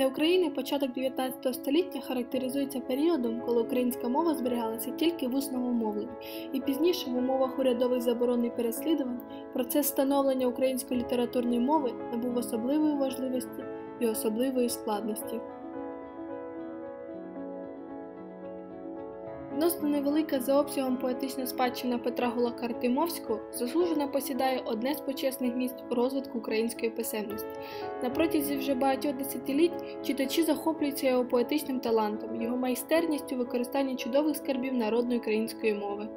Для України початок 19 століття характеризується періодом, коли українська мова зберігалася тільки в усному мовленні, і пізніше в умовах урядових заборон і переслідувань процес становлення української літературної мови набув особливої важливості і особливої складності. Відносно невелика за обсягом поетична спадщина Петра Гулака Артемовського заслужено посідає одне з почесних місць у розвитку української писемності. На протязі вже багатьох десятиліть читачі захоплюються його поетичним талантом, його майстерністю використання чудових скарбів народної української мови.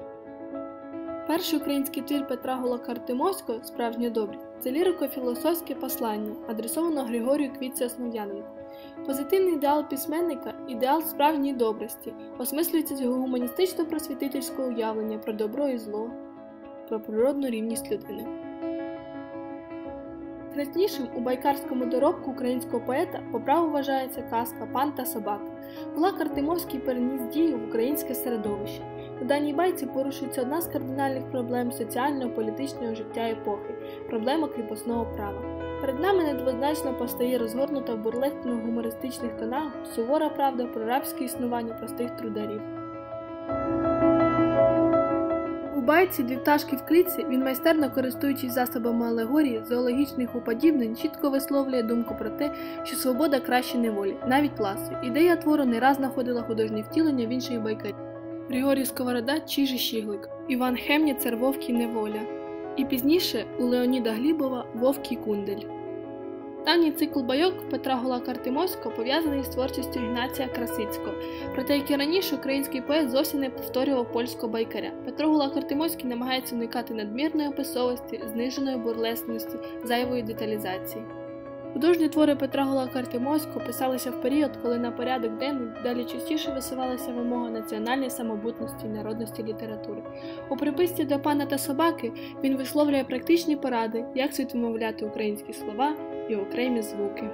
Перший український твір Петра Гулака Артемовського Справжня добрість це лірико-філософське послання, адресовано Григорію Квітці Основ'яненку. Позитивний ідеал письменника ідеал справжньої добрості, осмислюється з його гуманістично-просвітительського уявлення про добро і зло, про природну рівність людини. Краснішим у байкарському доробку українського поета по праву вважається казка Пан та собака. Гулак Артемовський переніс дію в українське середовище. У даній байці порушується одна з кардинальних проблем соціального політичного життя епохи проблема кріпосного права. Перед нами недвозначно постає розгорнута в бурлескно гумористичних тонах сувора правда про рабське існування простих трударів. У байці дві пташки в клітці він майстерно користуючись засобами алегорії, зоологічних уподібнень, чітко висловлює думку про те, що свобода краще неволі, навіть ласи. Ідея твору не раз знаходила художнє втілення в інших байкарі. Григорій Сковорода Чижі Щіглик, Іван Хемніцер Вовкі Неволя. І пізніше у Леоніда Глібова Вовкий Кундель. Давній цикл байок Петра Гулака Артемовського пов'язаний з творчістю Ігнація Красицького, проте як і раніше український поет зовсім не повторював польського байкаря. Петро Гулак Артемовський намагається уникати надмірної описовості, зниженої бурлесності, зайвої деталізації. Художні твори Петра Гулака Артемовського писалися в період, коли на порядок денний далі частіше висувалася вимога національної самобутності і народності літератури. У приписці до пана та собаки він висловлює практичні поради, як слід вимовляти українські слова і окремі звуки.